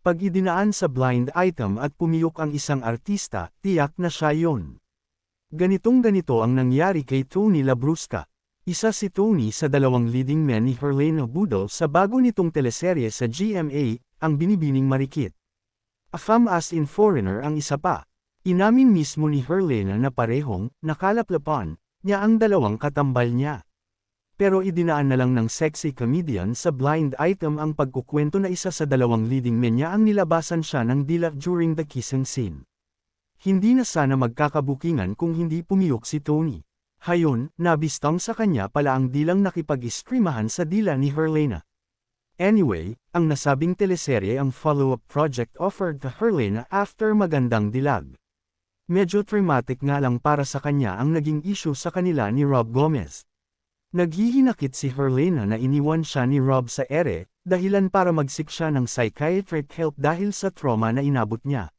Pag idinaan sa blind item at pumiyok ang isang artista, tiyak na siya yon. Ganitong ganito ang nangyari kay Tony Labrusca. Isa si Tony sa dalawang leading men ni Herlena Budol sa bago nitong teleserye sa GMA, ang Binibining Marikit. A femme as in foreigner ang isa pa. Inamin mismo ni Herlena na parehong, nakalaplapan, niya ang dalawang katambal niya. Pero idinaan na lang ng sexy comedian sa blind item ang pagkukwento na isa sa dalawang leading men niya ang nilabasan siya ng dila during the kissing scene. Hindi na sana magkakabukingan kung hindi pumiyok si Tony. Hayon, nabistang sa kanya pala ang dilang nakipag-iskrimahan sa dila ni Herlena. Anyway, ang nasabing teleserye ang follow-up project offered to Herlena after magandang dilag. Medyo traumatic nga lang para sa kanya ang naging issue sa kanila ni Rob Gomez. Naghihinakit si Herlena na iniwan siya ni Rob sa ere, dahilan para magsik siya ng psychiatric help dahil sa trauma na inabot niya.